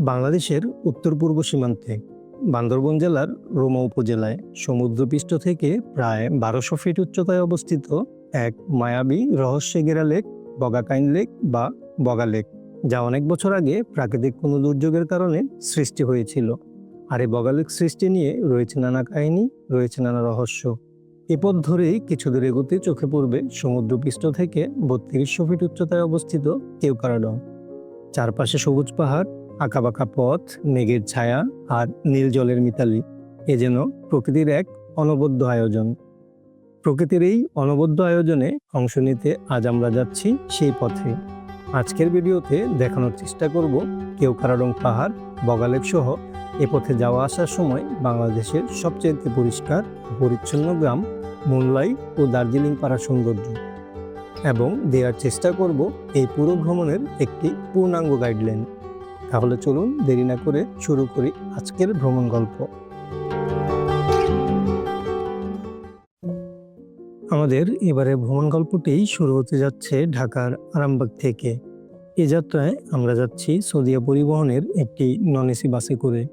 বাংলাদেশের উত্তর পূর্ব সীমান্তে বান্দরবন জেলার রোমা উপজেলায় সমুদ্রপৃষ্ঠ থেকে প্রায় বারোশো ফিট উচ্চতায় অবস্থিত এক মায়াবী রহস্যে ঘেরা লেক, বগাকাইন লেক বা বগা লেক, যা অনেক বছর আগে প্রাকৃতিক কোনো দুর্যোগের কারণে সৃষ্টি হয়েছিল। আর এই বগা লেক সৃষ্টি নিয়ে রয়েছে নানা কাহিনী, রয়েছে নানা রহস্য। এ পথ ধরেই কিছু দূর এগোতে চোখে পড়বে সমুদ্রপৃষ্ঠ থেকে বত্রিশশো ফিট উচ্চতায় অবস্থিত কেউকারাডং। চারপাশে সবুজ পাহাড়, আঁকাবাঁকা পথ, মেঘের ছায়া আর নীল জলের মিতালি। এ যেন প্রকৃতির এক অনবদ্য আয়োজন। প্রকৃতির এই অনবদ্য আয়োজনে অংশ নিতে আজ আমরা যাচ্ছি সেই পথে। আজকের ভিডিওতে দেখানোর চেষ্টা করব কেউকারাডং পাহাড় বগালেক সহ এ পথে যাওয়া আসার সময় বাংলাদেশের সবচেয়ে পরিষ্কার পরিচ্ছন্ন গ্রাম মুনলাই ও দার্জিলিং পাড়ার সৌন্দর্য। এবং দেওয়ার চেষ্টা করব এই পুরো ভ্রমণের একটি পূর্ণাঙ্গ গাইডলাইন তাহলে চলুন দেরি না করে শুরু করি আজকের ভ্রমণ গল্প। আমাদের এবারে ভ্রমণ গল্পটি শুরু হতে যাচ্ছে ঢাকার আরামবাগ থেকে। এ যাত্রায় আমরা যাচ্ছি সদিয়া পরিবহনের একটি নন এসি বাসে করে।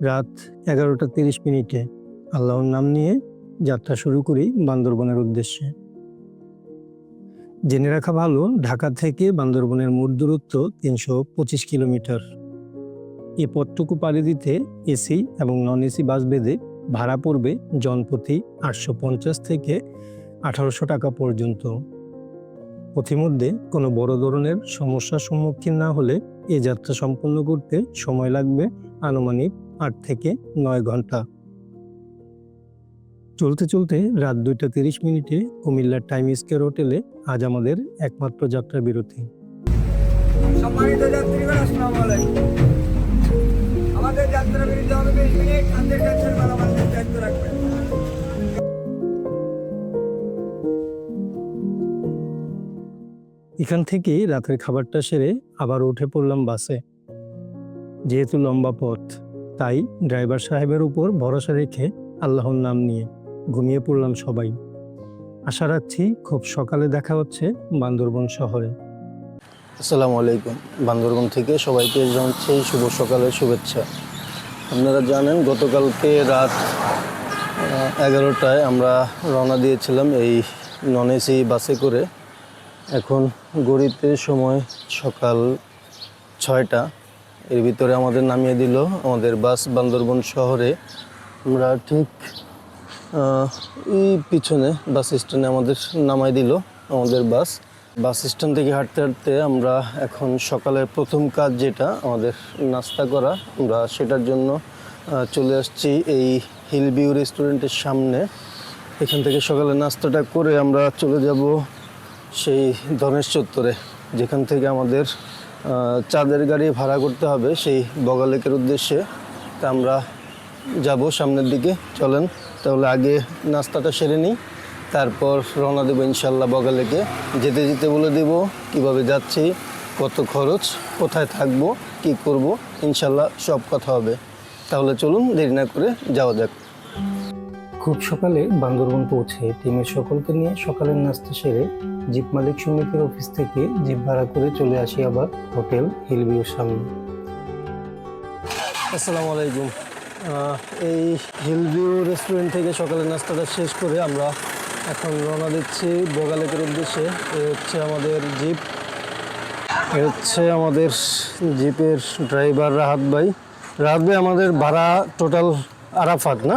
রাত এগারোটা তিরিশ মিনিটে আল্লাহর নাম নিয়ে যাত্রা শুরু করি বান্দরবনের উদ্দেশ্যে। জেনে রাখা ভালো, ঢাকা থেকে বান্দরবনের মোট দূরত্ব তিনশো পঁচিশ কিলোমিটার। এ পথটুকু পাড়ি দিতে এসি এবং নন এসি বাস বেঁধে ভাড়া পড়বে জনপ্রতি আটশো পঞ্চাশ থেকে আঠারোশো টাকা পর্যন্ত। পথিমধ্যে কোনো বড় ধরনের সমস্যার সম্মুখীন না হলে এ যাত্রা সম্পন্ন করতে সময় লাগবে আনুমানিক আট থেকে নয় ঘণ্টা। চলতে চলতে রাত দুইটা তিরিশ মিনিটে কুমিল্লার টাইম স্কোয়ার হোটেলে আজ আমাদের একমাত্র যাত্রা বিরতি। সম্মানিত যাত্রীগণ আসসালামু আলাইকুম। আমাদের যাত্রা বিরতি হবে বিশ মিনিট আমাদের দায়িত্ব রাখবেন। এখান থেকে রাতের খাবারটা সেরে আবার উঠে পড়লাম বাসে। যেহেতু লম্বা পথ তাই ড্রাইভার সাহেবের উপর ভরসা রেখে আল্লাহর নাম নিয়ে ঘুমিয়ে পড়লাম সবাই। আশা রাখছি খুব সকালে দেখা হচ্ছে বান্দরবন শহরে। আসসালামু আলাইকুম। বান্দরবন থেকে সবাইকে জানাচ্ছি শুভ সকালের শুভেচ্ছা। আপনারা জানেন, গতকালকে রাত এগারোটায় আমরা রওনা দিয়েছিলাম এই নন এসি বাসে করে। এখন গড়িতে সময় সকাল ছয়টা। এর ভিতরে আমাদের নামিয়ে দিল আমাদের বাস বান্দরবন শহরে। আমরা ঠিক এই পিছনে বাস স্ট্যান্ডে আমাদের নামাই দিল, আমাদের বাস বাস স্ট্যান্ড থেকে হাঁটতে হাঁটতে আমরা এখন সকালের প্রথম কাজ যেটা, আমাদের নাস্তা করা, আমরা সেটার জন্য চলে আসছি এই হিল ভিউ রেস্টুরেন্টের সামনে। এখান থেকে সকালে নাস্তাটা করে আমরা চলে যাব সেই ধনেশ চত্বরে, যেখান থেকে আমাদের চাঁদের গাড়ি ভাড়া করতে হবে সেই বগালেকের উদ্দেশ্যে। তা আমরা যাব সামনের দিকে, চলেন। তাহলে আগে নাস্তাটা সেরে নিই তারপর রওনা দেবো ইনশাল্লাহ বগালেকে। যেতে যেতে বলে দেব কীভাবে যাচ্ছি কত খরচ কোথায় থাকব কি করব ইনশাল্লাহ সব কথা হবে। তাহলে চলুন দেরি না করে যাওয়া যাক। খুব সকালে বান্দরবন পৌঁছে টিমের সকলকে নিয়ে সকালের নাস্তা সেরে জিপ মালিক সমিতির অফিস থেকে জিপ ভাড়া করে চলে আসি আবার হোটেল হিলভিউর সামনে। আসসালামু আলাইকুম। এই হিলভিউ রেস্টুরেন্ট থেকে সকালের নাস্তাটা শেষ করে আমরা এখন রওনা দিচ্ছি বগালেকের উদ্দেশ্যে। এ হচ্ছে আমাদের জিপ এ হচ্ছে আমাদের জিপের ড্রাইভার রাহাত ভাই। রাহাত ভাই আমাদের ভাড়া টোটাল আরাফাত না?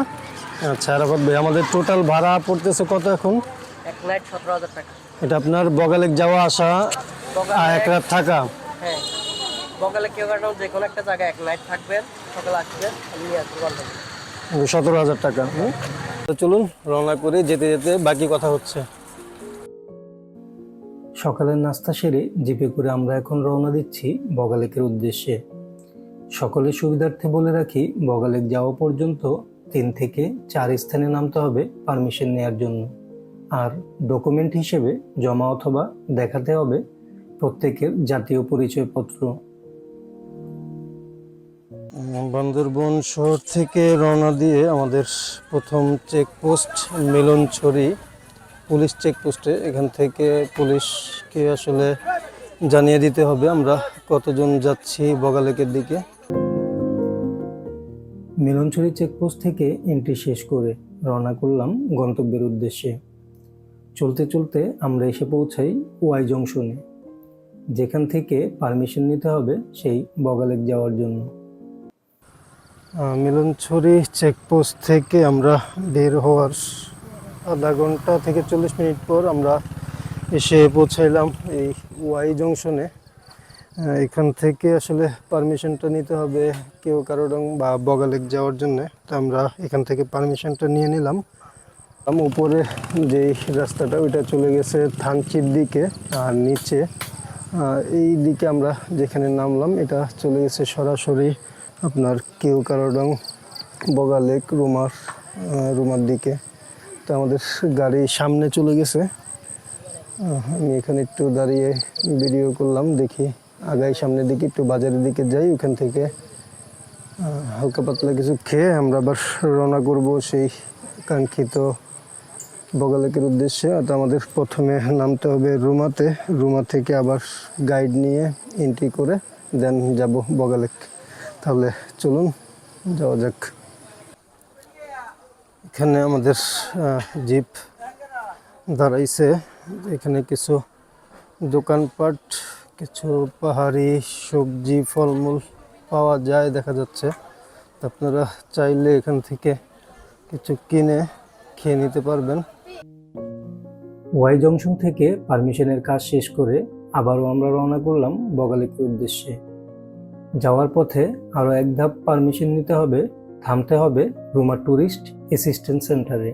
আচ্ছা আরাফাত ভাই আমাদের টোটাল ভাড়া পড়তেছে কত এখন? এক নাইট সতেরো হাজার টাকা। এটা আপনার বগালেক যাওয়া আসা এক রাত থাকা। হ্যাঁ। বকালে কেউ কারণ যে কোনো একটা জায়গায় এক নাইট থাকবেন, সকালে আসবেন, আমি নিয়ে আসব সতেরো হাজার টাকা? তো চলুন রওনা করে, যেতে যেতে বাকি কথা হচ্ছে। সকালের নাস্তা সেরে জিপে করে আমরা এখন রওনা দিচ্ছি বগালেকের উদ্দেশ্যে। সকলের সুবিধার্থে বলে রাখি, বগালেক যাওয়া পর্যন্ত তিন থেকে চার স্থানে নামতে হবে পারমিশন নেয়ার জন্য। আর ডকুমেন্ট হিসেবে জমা অথবা দেখাতে হবে প্রত্যেকের জাতীয় পরিচয়পত্র। বান্দরবন শহর থেকে রওনা দিয়ে আমাদের প্রথম চেকপোস্ট মিলনছড়ি পুলিশ চেকপোস্টে এখান থেকে পুলিশকে আসলে জানিয়ে দিতে হবে আমরা কতজন যাচ্ছি বগালেকের দিকে। মিলনছড়ি চেকপোস্ট থেকে এন্ট্রি শেষ করে রওনা করলাম গন্তব্যের উদ্দেশ্যে। চলতে চলতে আমরা এসে পৌঁছাই ওয়াই জংশনে, যেখান থেকে পারমিশন নিতে হবে সেই বগালেক যাওয়ার জন্য। মিলনছড়ি চেকপোস্ট থেকে আমরা বের হওয়ার আধা ঘণ্টা থেকে চল্লিশ মিনিট পর আমরা এসে পৌঁছাইলাম এই ওয়াই জংশনে। এখান থেকে আসলে পারমিশনটা নিতে হবে কেউ কারও রং বা বগালেক যাওয়ার জন্য। তো আমরা এখান থেকে পারমিশনটা নিয়ে নিলাম। উপরে যে রাস্তাটা, ওইটা চলে গেছে থানচির দিকে আর নিচে। এই দিকে আমরা যেখানে নামলাম, এটা চলে গেছে সরাসরি আপনার কেউ কারও রং বগালেক রুমার রুমার দিকে। তো আমাদের গাড়ি সামনে চলে গেছে। আমি এখানে একটু দাঁড়িয়ে ভিডিও করলাম, দেখি আগাই সামনের দিকে, একটু বাজারের দিকে যাই, ওখান থেকে হালকা পাতলা কিছু খেয়ে আমরা আবার রওনা করব সেই কাঙ্ক্ষিত বগালেকের উদ্দেশ্যে। আর আমাদের প্রথমে নামতে হবে রুমাতে। রুমা থেকে আবার গাইড নিয়ে এন্ট্রি করে দেন যাব বগালেক তাহলে চলুন, যাওয়া যাক। এখানে আমাদের জিপ দাঁড়াইছে। এখানে কিছু দোকানপাট, কিছু পাহাড়ি সবজি, ফলমূল পাওয়া যায়, দেখা যাচ্ছে। আপনারা চাইলে এখান থেকে কিছু কিনে খেয়ে নিতে পারবেন। ওয়াই জংশন থেকে পারমিশনের কাজ শেষ করে আবারও আমরা রওনা করলাম বগালেকের উদ্দেশ্যে। যাওয়ার পথে আরও এক ধাপ পারমিশন নিতে হবে, থামতে হবে রুমা ট্যুরিস্ট অ্যাসিস্ট্যান্ট সেন্টারে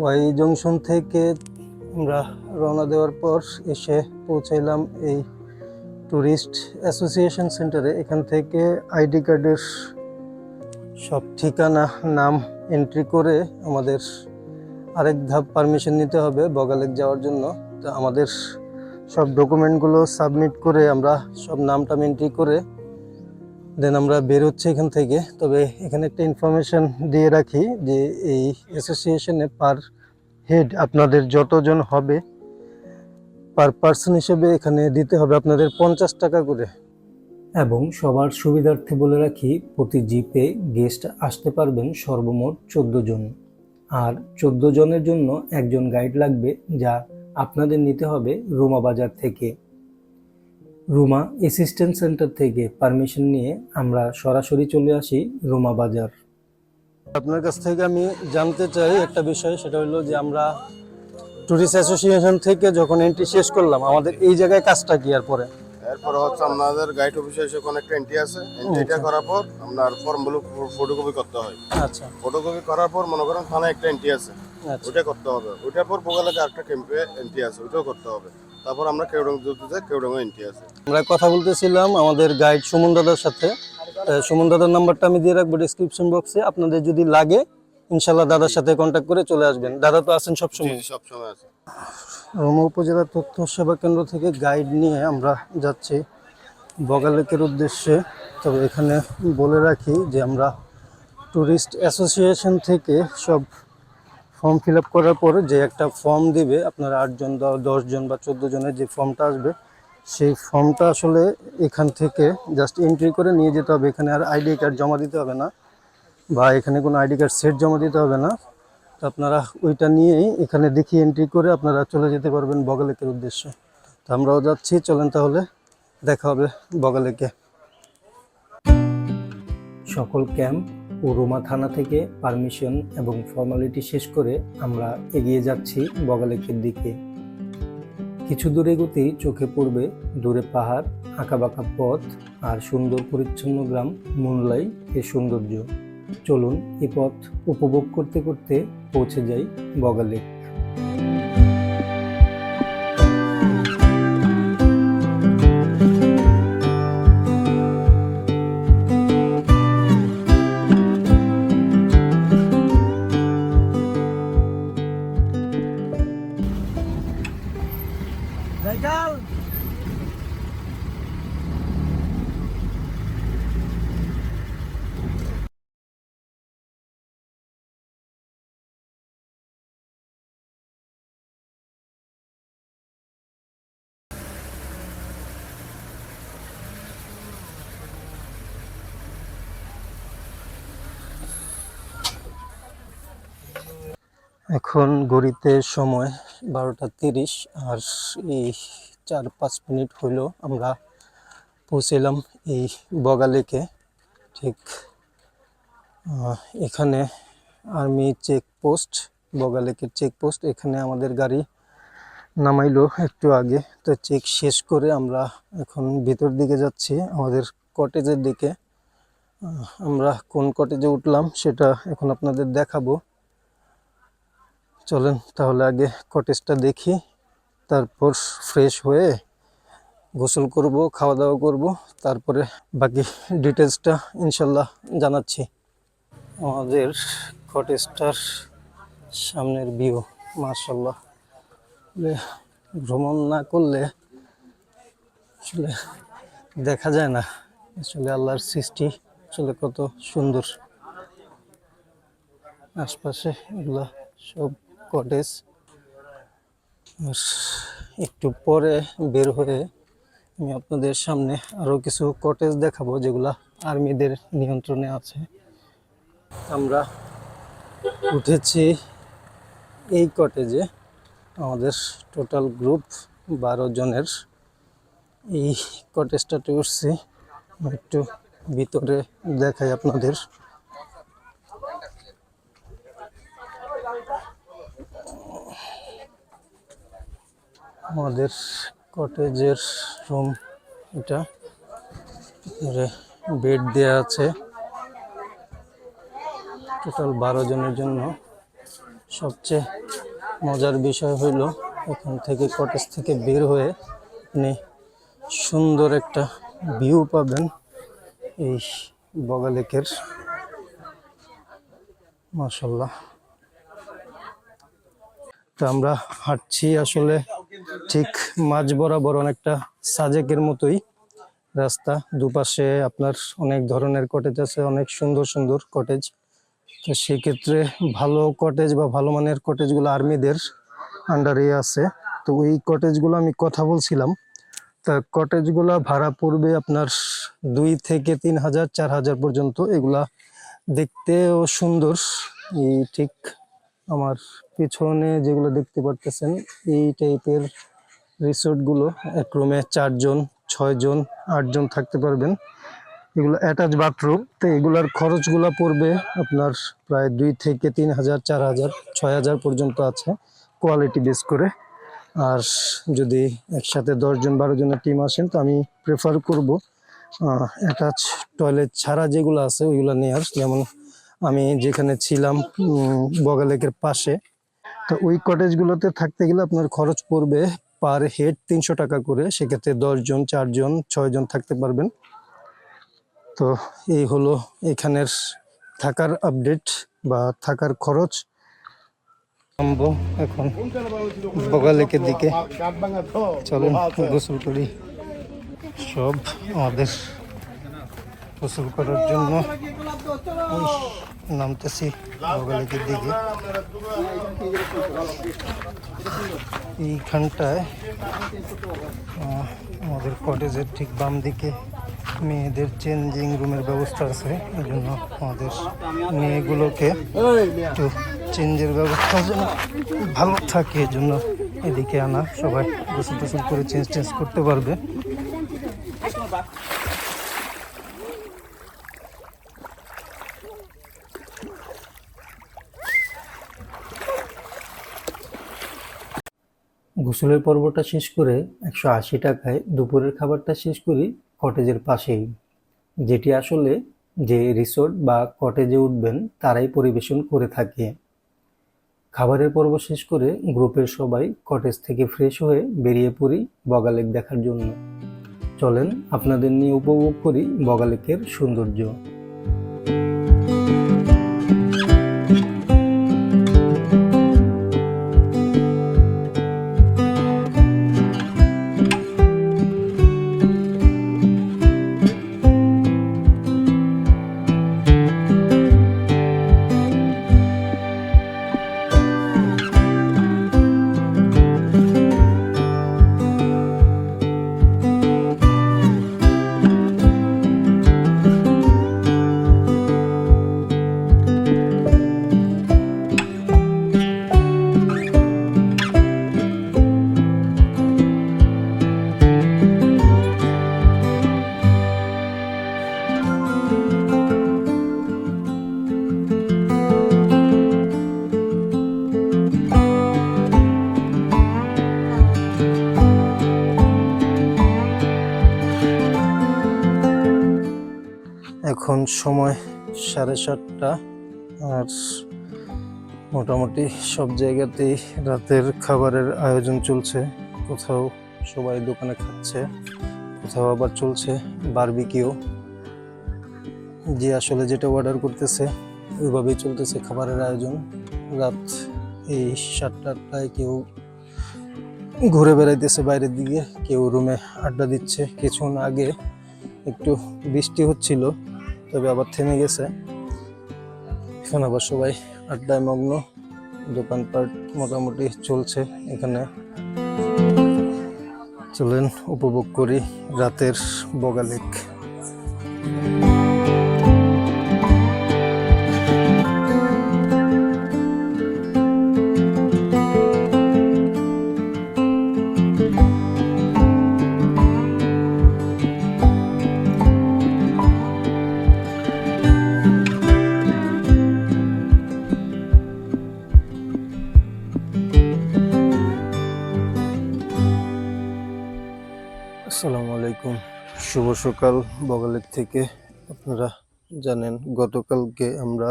ওয়াই জংশন থেকে আমরা রওনা দেওয়ার পর এসে পৌঁছাইলাম এই ট্যুরিস্ট অ্যাসোসিয়েশন সেন্টারে এখান থেকে আইডি কার্ডের সব ঠিকানা, নাম এন্ট্রি করে আমাদের আরেক ধাপ পারমিশন নিতে হবে বগালেক যাওয়ার জন্য। তো আমাদের সব ডকুমেন্টগুলো সাবমিট করে আমরা সব নামটা এন্ট্রি করে দেন আমরা বেরোচ্ছি এখান থেকে। তবে এখানে একটা ইনফরমেশন দিয়ে রাখি যে এই অ্যাসোসিয়েশনে পার হেড আপনাদের যতজন হবে পার পার্সন হিসেবে এখানে দিতে হবে আপনাদের পঞ্চাশ টাকা করে। এবং সবার সুবিধার্থে বলে রাখি, প্রতি জিপে গেস্ট আসতে পারবেন সর্বমোট চোদ্দ জন। আর চোদ্দ জনের জন্য একজন গাইড লাগবে যা আপনাদের নিতে হবে রুমা বাজার থেকে। রুমা অ্যাসিস্ট্যান্ট সেন্টার থেকে পারমিশন নিয়ে আমরা সরাসরি চলে আসি রুমা বাজার। আপনার কাছ থেকে আমি জানতে চাই একটা বিষয় সেটা হলো যে আমরা ট্যুরিস্ট অ্যাসোসিয়েশন থেকে যখন এন্ট্রি শেষ করলাম আমাদের এই জায়গায় কাজটা কি আর পরে? এরপরে হচ্ছে আপনাদের গাইড অফিসে এসে কোনো একটা এন্ট্রি আছে। এন্ট্রিটা করার পর আপনার ফর্মগুলো ফটোকপি করতে হয়। আচ্ছা। ফটোকপি করার পর মনে করেন থানায় একটা এন্ট্রি আছে। আচ্ছা। ওইটা করতে হবে। ওইটার পর বোগালাকে একটা ক্যাম্পে এন্ট্রি আছে ওইটাও করতে হবে। তারপর আমরা কেউডং যেতে যাই কেউডংয়ে এন্ট্রি আছে। আমরা কথা বলতেছিলাম আমাদের গাইড সুমন দাদার সাথে। সুমন দাদার নাম্বারটা আমি দিয়ে রাখব ডিসক্রিপশন বক্সে আপনাদের যদি লাগে ইনশাল্লাহ দাদার সাথে কন্ট্যাক্ট করে চলে আসবেন। দাদা তো আছেন সবসময়। সব সময় আছে। রমা উপজেলা তথ্য সেবা কেন্দ্র থেকে গাইড নিয়ে আমরা যাচ্ছি বগালেকের উদ্দেশ্যে। তবে এখানে বলে রাখি যে আমরা ট্যুরিস্ট অ্যাসোসিয়েশন থেকে সব ফর্ম ফিল করার পর যে একটা ফর্ম দিবে, আপনার আটজন দশজন বা চোদ্দ জনের যে ফর্মটা আসবে, সেই ফর্মটা আসলে এখান থেকে জাস্ট এন্ট্রি করে নিয়ে যেতে হবে। এখানে আর আইডি কার্ড জমা দিতে হবে না বা এখানে কোনো আইডি কার্ড সেট জমা দিতে হবে না। তো আপনারা ওইটা নিয়েই এখানে দেখি এন্ট্রি করে আপনারা চলে যেতে পারবেন বগালেকের উদ্দেশ্যে। তো আমরাও যাচ্ছি, চলেন তাহলে দেখা হবে বগালেকে। সকল ক্যাম্প ও রোমা থানা থেকে পারমিশন এবং ফর্মালিটি শেষ করে আমরা এগিয়ে যাচ্ছি বগালেকের দিকে। কিছু দূরে এগোতেই চোখে পড়বে দূরে পাহাড়, আঁকাবাঁকা পথ আর সুন্দর পরিচ্ছন্ন গ্রাম মুনলাই এর সৌন্দর্য। চলুন এ পথ উপভোগ করতে করতে পৌঁছে যাই বগালেক। এখন ঘড়িতে সময় বারোটা তিরিশ আর এই চার পাঁচ মিনিট হইল আমরা পৌঁছেলাম এই বগালেকে। ঠিক এখানে আর্মি চেকপোস্ট, বগালেকের চেকপোস্ট, এখানে আমাদের গাড়ি নামাইলো একটু আগে। তো চেক শেষ করে আমরা এখন ভিতর দিকে যাচ্ছি, আমাদের কটেজের দিকে। আমরা কোন কটেজে উঠলাম সেটা এখন আপনাদের দেখাবো। চলেন তাহলে আগে কটেজটা দেখি, তারপর ফ্রেশ হয়ে গোসল করব খাওয়া দাওয়া করব, তারপরে বাকি ডিটেলসটা ইনশাল্লাহ জানাচ্ছি। আমাদের কটেজটার সামনের ভিউ মার্শাল্লাহ ভ্রমণ না করলে আসলে দেখা যায় না। আসলে আল্লাহর সৃষ্টি আসলে কত সুন্দর। আশপাশে এগুলো সব কটেজ। একটু পরে বের হয়ে আমি আপনাদের সামনে আরও কিছু কটেজ দেখাবো যেগুলা আর্মিদের নিয়ন্ত্রণে আছে। আমরা উঠেছি এই কটেজে। আমাদের টোটাল গ্রুপ বারো জনের। এই কটেজটাতে উঠছি, একটু ভিতরে দেখাই আপনাদের। আমাদের কটেজের রুম এটা। বেড দেয়া আছে। টোটাল বারো জনের জন্য। সবচেয়ে মজার বিষয় হইল, এখান থেকে কটেজ থেকে বের হয়ে আপনি সুন্দর একটা ভিউ পাবেন এই বগালেকের। মাসাল্লাহ তো আমরা হাঁটছি আসলে ঠিক মাঝ বরাবর অনেকটা সাজেকের মতোই রাস্তা। দুপাশে আপনার অনেক ধরনের কটেজ আছে, অনেক সুন্দর সুন্দর কটেজ তো সেক্ষেত্রে ভালো কটেজ বা ভালো মানের কটেজগুলো আর্মিদের আন্ডারে আছে। তো ওই কটেজগুলো আমি কথা বলছিলাম। তা কটেজগুলো ভাড়া পড়বে আপনার দুই থেকে তিন হাজার, চার হাজার পর্যন্ত। এগুলা দেখতেও সুন্দর। এই ঠিক আমার পিছনে যেগুলো দেখতে পারতেছেন, এই টাইপের রিসোর্টগুলো এক রুমে চারজন, ছয়জন, আটজন থাকতে পারবেন। এগুলো অ্যাটাচ বাথরুম তো এগুলার খরচগুলো পড়বে আপনার প্রায় দুই থেকে তিন হাজার, চার হাজার, ছয় হাজার পর্যন্ত আছে কোয়ালিটি বেস করে। আর যদি একসাথে দশজন, বারো জনের টিম আসেন, তো আমি প্রেফার করব অ্যাটাচ টয়লেট ছাড়া যেগুলো আছে ওইগুলো নেওয়ার যেমন আমি যেখানে ছিলাম বগালেকের পাশে তো ওই কটেজগুলোতে থাকতে গেলে আপনার খরচ পড়বে পার হেড তিনশো টাকা করে। সেক্ষেত্রে দশজন চারজন ছয়জন থাকতে পারবেন। তো এই হলো এখানের থাকার আপডেট বা থাকার খরচ। এখন বগালেকের দিকে। চলুন, গোসল করি। সব আমাদের গোসল করার জন্য নামতেছি বগালেকের দিকে এইখানটায় আমাদের কটেজের ঠিক বাম দিকে মেয়েদের চেঞ্জিং রুমের ব্যবস্থা আছে। এই জন্য আমাদের মেয়েগুলোকে একটু চেঞ্জের ব্যবস্থা যেন ভালো থাকে এই জন্য এদিকে আনা সবাই গোসল টোসল করে চেঞ্জ টেঞ্জ করতে পারবে। গোসলের পর্বটা শেষ করে একশো আশি টাকায় দুপুরের খাবারটা শেষ করি কটেজের পাশেই। যেটি আসলে যে রিসোর্ট বা কটেজে উঠবেন তারাই পরিবেশন করে থাকে। খাবারের পর্ব শেষ করে গ্রুপের সবাই কটেজ থেকে ফ্রেশ হয়ে বেরিয়ে পড়ি বগালেক দেখার জন্য। চলেন আপনাদের নিয়ে উপভোগ করি বগালেকের সৌন্দর্য। এখন সময় সাড়ে সাতটা আর মোটামুটি সব জায়গাতেই রাতের খাবারের আয়োজন চলছে। কোথাও সবাই দোকানে খাচ্ছে, কোথাও আবার চলছে বারবিকিও যে আসলে যেটা অর্ডার করতেছে, ওইভাবেই চলতেছে খাবারের আয়োজন। রাত এই সাতটা আটটায় কেউ ঘুরে বেড়াইতেছে বাইরের দিকে, কেউ রুমে আড্ডা দিচ্ছে। কিছুক্ষণ আগে একটু বৃষ্টি হচ্ছিল তবে আবার থেমে গেছে। এখন আবার সবাই আড্ডায় মগ্ন। দোকানপাট মোটামুটি চলছে এখানে। চলেন উপভোগ করি রাতের বগালেক। সকাল বগালেক থেকে আপনারা জানেন, গতকালকে আমরা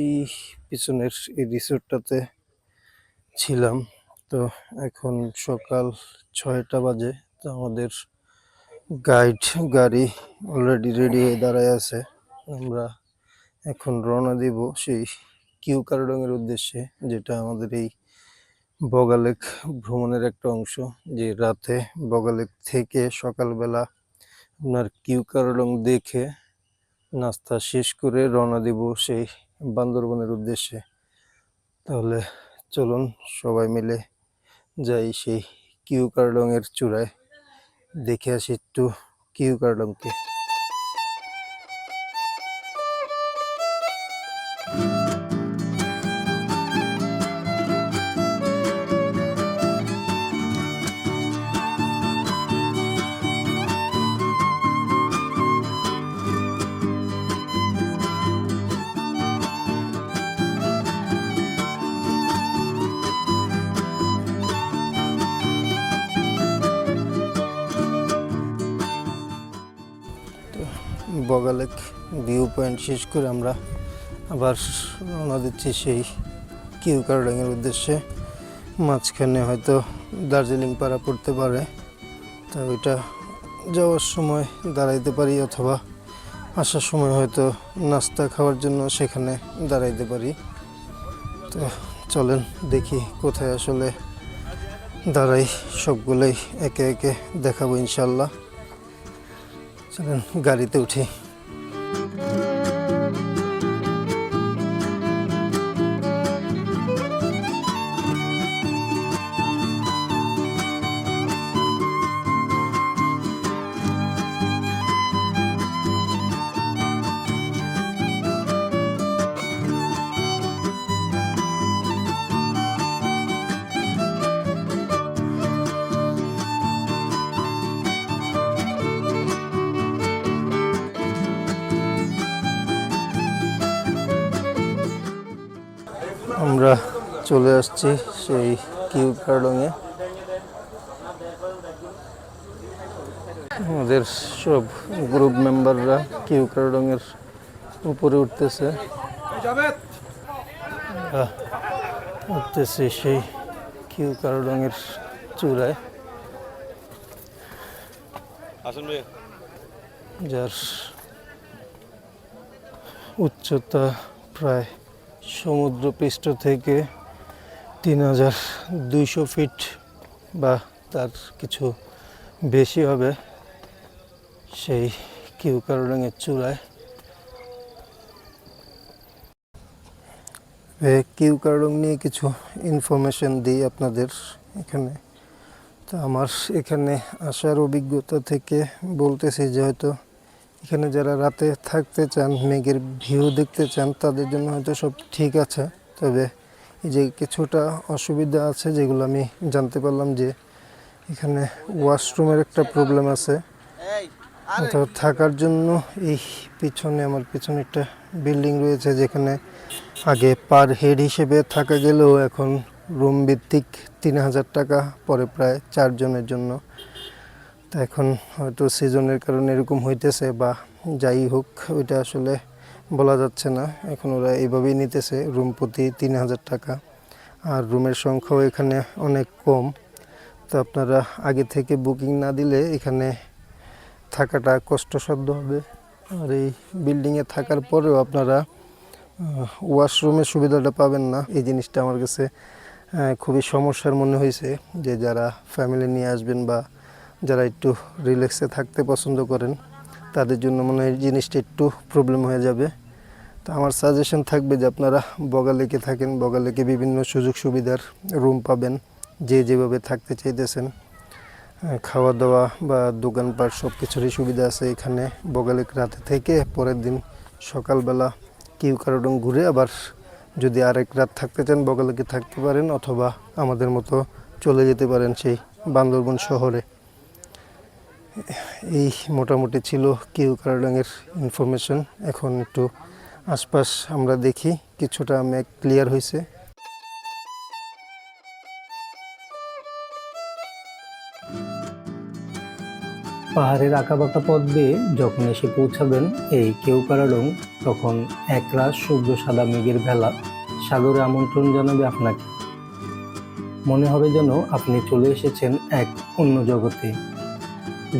এই পিছনের এই রিসোর্টটাতে ছিলাম। তো এখন সকাল ছয়টা বাজে, তো আমাদের গাইড গাড়ি অলরেডি রেডি হয়ে দাঁড়ায় আছে। আমরা এখন রওনা দিব সেই কিউ কারডংয়ের উদ্দেশ্যে, যেটা আমাদের এই বগালেক ভ্রমণের একটা অংশ, যে রাতে বগালেক থেকে সকালবেলা আপনার কিউ কারলং দেখে নাস্তা শেষ করে রওনা দিব সেই বান্দরবনের উদ্দেশ্যে। তাহলে চলুন সবাই মিলে যাই সেই কিউ কারলং এর চূড়ায়। দেখে আসি একটু কিউ বগালেক ভিউ পয়েন্ট শেষ করে আমরা আবার রওনা দিচ্ছি সেই কিউ কারডাঙের উদ্দেশ্যে মাঝখানে হয়তো দার্জিলিং পাড়া পড়তে পারে। তা ওইটা যাওয়ার সময় দাঁড়াইতে পারি অথবা আসার সময় হয়তো নাস্তা খাওয়ার জন্য সেখানে দাঁড়াইতে পারি। তো চলেন দেখি কোথায় আসলে দাঁড়াই সবগুলোই একে একে দেখাবো ইনশাল্লাহ চলেন গাড়িতে উঠি। চলে আসছি সেই কিউ কার্ডংয়ে আমাদের সব গ্রুপ মেম্বাররা কিউ কার্ডংয়ের উপরে উঠতেছে। উঠতেছি সেই কিউ কার্ডংয়ের চূড়ায়। যার উচ্চতা প্রায় সমুদ্রপৃষ্ঠ থেকে তিন হাজার দুইশো ফিট বা তার কিছু বেশি হবে সেই কিউ কারোডাঙের চূড়ায়। এ কিউ কারোডং নিয়ে কিছু ইনফরমেশন দিই আপনাদের এখানে। তো আমার এখানে আসার অভিজ্ঞতা থেকে বলতেছি যে হয়তো এখানে যারা রাতে থাকতে চান, মেঘের ভিউ দেখতে চান, তাদের জন্য হয়তো সব ঠিক আছে। তবে যে কিছুটা অসুবিধা আছে যেগুলো আমি জানতে পারলাম যে এখানে ওয়াশরুমের একটা প্রবলেম আছে। তো থাকার জন্য এই পিছনে আমার পিছনে একটা বিল্ডিং রয়েছে যেখানে আগে পার হেড হিসেবে থাকা গেলেও এখন রুম ভিত্তিক তিন হাজার টাকা, পরে প্রায় চারজনের জন্য। তা এখন হয়তো সিজনের কারণে এরকম হইতেছে বা যাই হোক, ওইটা আসলে বলা যাচ্ছে না। এখন ওরা এইভাবেই নিতেছে। রুম প্রতি তিন হাজার টাকা। আর রুমের সংখ্যাও এখানে অনেক কম। তো আপনারা আগে থেকে বুকিং না দিলে এখানে থাকাটা কষ্টসাধ্য হবে। আর এই বিল্ডিংয়ে থাকার পরেও আপনারা ওয়াশরুমের সুবিধাটা পাবেন না। এই জিনিসটা আমার কাছে খুবই সমস্যার মনে হয়েছে যে যারা ফ্যামিলি নিয়ে আসবেন বা যারা একটু রিল্যাক্সে থাকতে পছন্দ করেন, তাদের জন্য মনে হয় জিনিসটা একটু প্রবলেম হয়ে যাবে। তো আমার সাজেশন থাকবে যে আপনারা বগালেকে থাকেন, বগালেকে বিভিন্ন সুযোগ সুবিধার রুম পাবেন, যে যেভাবে থাকতে চাইতেছেন। খাওয়া দাওয়া বা দোকানপাট সব কিছুরই সুবিধা আছে এখানে বগালেক রাতে থেকে, পরের দিন সকালবেলা কিউ কারোডং ঘুরে আবার যদি আরেক রাত থাকতে চান, বগালেকে থাকতে পারেন অথবা আমাদের মতো চলে যেতে পারেন সেই বান্দরবন শহরে। এই মোটামুটি ছিল কিউ কারডাঙের ইনফরমেশন এখন একটু আশপাশ আমরা দেখি, কিছুটা মেঘ ক্লিয়ার হয়েছে। পাহাড়ের আঁকাবাঁকা পথ দিয়ে যখন এসে পৌঁছাবেন এই কেউকারাডং তখন একরাশ সূর্য সাদা মেঘের ভেলা সাগরে আমন্ত্রণ জানাবে আপনাকে। মনে হবে যেন আপনি চলে এসেছেন এক অন্য জগতে।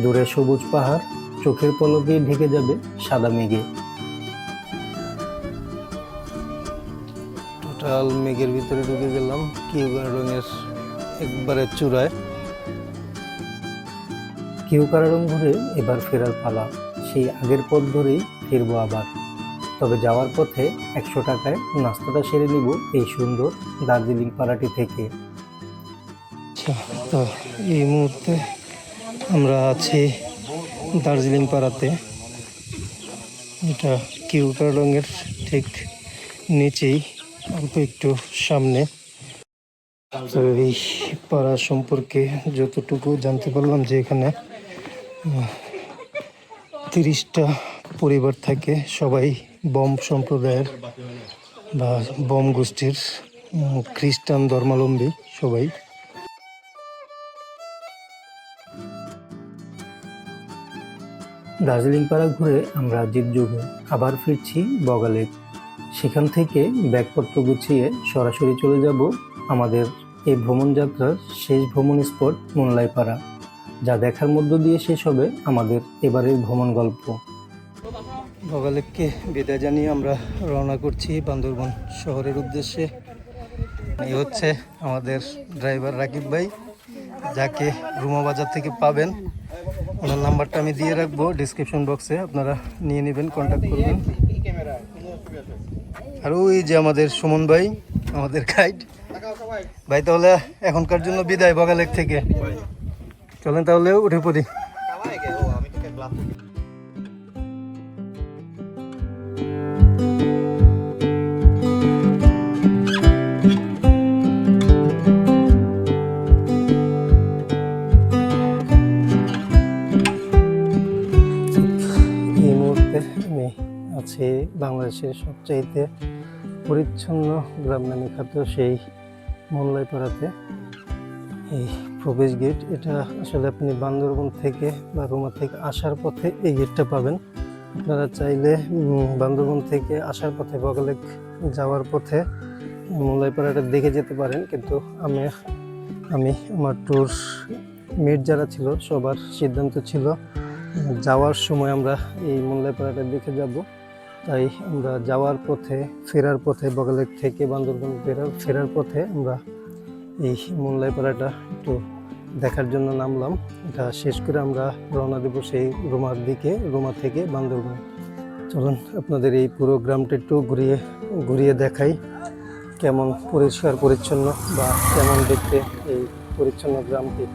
দূরে সবুজ পাহাড়, চোখের পলকে ঢেকে যাবে সাদা মেঘে। টোটাল মেঘের ভিতরে ঢুকে গেলাম কিউ কারডাঙের একবারে চূড়ায়। কেউকারাডং ঘুরে এবার ফেরার পালা, সেই আগের পথ ধরেই ফিরবো আবার। তবে যাওয়ার পথে একশো টাকায় নাস্তাটা সেরে নিব এই সুন্দর দার্জিলিং পাড়াটি থেকে। আচ্ছা তো এই মুহূর্তে আমরা আছি দার্জিলিং পাড়াতে। এটা কিউ কারডঙের ঠিক নিচেই। অল্প একটু সামনে। তো এই পাড়া সম্পর্কে যতটুকু জানতে পারলাম যে এখানে তিরিশটা পরিবার থাকে। সবাই বম সম্প্রদায়ের বা বম গোষ্ঠীর খ্রিস্টান ধর্মাবলম্বী সবাই। দার্জিলিং পাড়া ঘুরে আমরা জিতযোগে আবার ফিরছি বগালে সেখান থেকে ব্যাগপত্র গুছিয়ে সরাসরি চলে যাব আমাদের এই ভ্রমণযাত্রার শেষ ভ্রমণ স্পট মোনলাইপাড়া যা দেখার মধ্য দিয়ে শেষ হবে আমাদের এবারের ভ্রমণ গল্প। বগালেককে বিদায় জানিয়ে আমরা রওনা করছি বান্দরবন শহরের উদ্দেশ্যে। এই হচ্ছে আমাদের ড্রাইভার রাকিব ভাই, যাকে রুমা বাজার থেকে পাবেন। ওনার নাম্বারটা আমি দিয়ে রাখব ডিসক্রিপশন বক্সে আপনারা নিয়ে নেবেন কন্ট্যাক্ট করবেন। আর ওই যে আমাদের সুমন ভাই, আমাদের গাইড ভাই, তাহলে এখনকার জন্য বিদায় বগালেক থেকে। চলেন তাহলে উঠে পড়ি। আছি বাংলাদেশের সবচাইতে পরিচ্ছন্ন গ্রাম নামে সেই মোল্লাইপাড়াতে এই প্রবেশ গেট। এটা আসলে আপনি বান্দরবন থেকে বা থেকে আসার পথে এই গেটটা পাবেন। আপনারা চাইলে বান্দরবন থেকে আসার পথে বগলেক যাওয়ার পথে মোল্লাইপাড়াটা দেখে যেতে পারেন। কিন্তু আমি আমি আমার ট্যুর মেট যারা ছিল, সবার সিদ্ধান্ত ছিল, যাওয়ার সময় আমরা এই মোল্লাইপাড়াটা দেখে যাব। তাই আমরা যাওয়ার পথে, ফেরার পথে বগালেক থেকে বান্দরবন ফেরার ফেরার পথে আমরা এই মোল্লাইপাড়াটা একটু দেখার জন্য নামলাম। এটা শেষ করে আমরা রওনা দেবো সেই রোমার দিকে, রোমা থেকে বান্দরবন। চলুন আপনাদের এই পুরো গ্রামটা একটু ঘুরিয়ে ঘুরিয়ে দেখাই কেমন পরিষ্কার পরিচ্ছন্ন বা কেমন দেখতে এই পরিচ্ছন্ন গ্রামটি।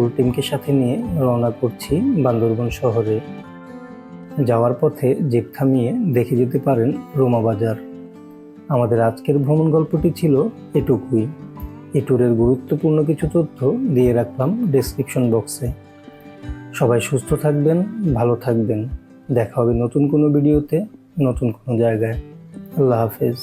ফুল টিমকে সাথে নিয়ে রওনা করছি বান্দরবন শহরে। যাওয়ার পথে জিপ থামিয়ে দেখে যেতে পারেন রোমা বাজার। আমাদের আজকের ভ্রমণ গল্পটি ছিল এটুকুই। এই ট্যুরের গুরুত্বপূর্ণ কিছু তথ্য দিয়ে রাখলাম ডেসক্রিপশন বক্সে। সবাই সুস্থ থাকবেন, ভালো থাকবেন। দেখা হবে নতুন কোনো ভিডিওতে, নতুন কোনো জায়গায়। আল্লাহ হাফেজ।